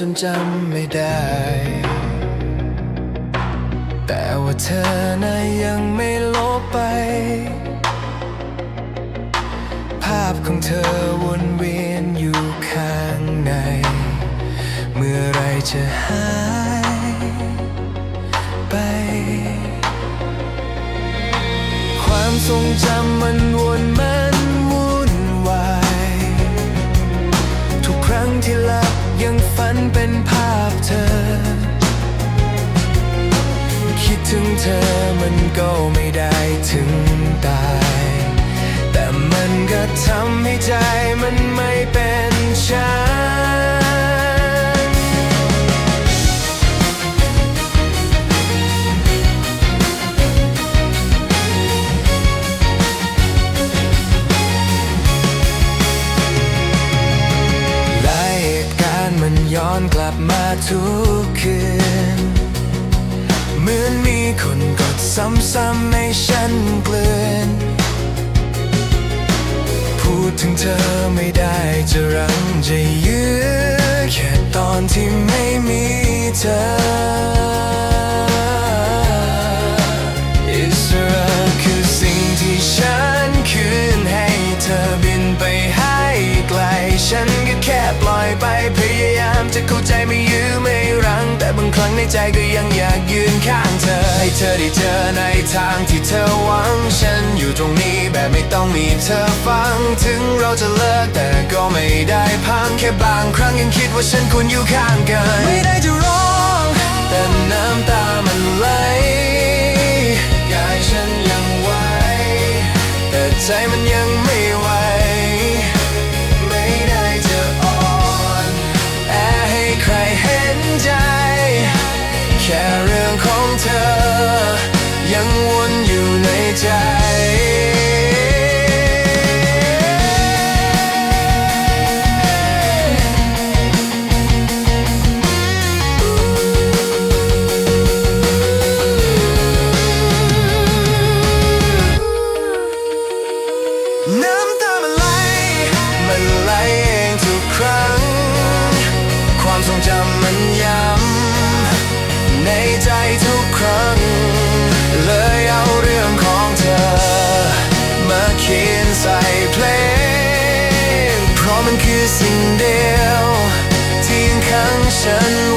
จนจำไม่ได้ แต่ว่าเธอนะยังไม่ลบไป ภาพของเธอวนเวียนอยู่ข้างใน เมื่อไรจะหายไป ความทรงจำ ถึงเธอมันก็ไม่ได้ถึงตาย แต่มันก็ทำให้ใจมันไม่เป็นฉันหลายเหตุการณ์มันย้อนกลับมาทุกคืน คนกดซ้ำๆให้ฉันเกลือนพูดถึงเธอไม่ได้จะรังจะยื้อแค่ตอนที่ไม่มีเธออิสระคือสิ่งที่ฉันคืนให้เธอบินไปให้ไกลฉันก็แค่ปล่อยไปพยายามจะเข้าใจไม่ยื้อไม่รั้ง แต่บางครั้งในใจก็ยังอยากยืนข้าง เธอได้เจอในทางที่เธอหวัง ฉันอยู่ตรงนี้แบบไม่ต้องมีเธอฟัง ถึงเราจะเลิกแต่ก็ไม่ได้พัง แค่บางครั้งยังคิดว่าฉันควรอยู่ข้างกัน ไม่ได้จะร้องแต่นะ น้ำตามันไหล มันไหลเองทุกครั้ง ความทรงจำมันย้ำในใจทุกครั้ง เลยเอาเรื่องของเธอ มาเขียนใส่เพลง เพราะมันคือสิ่งเดียว ที่ยังขังฉัน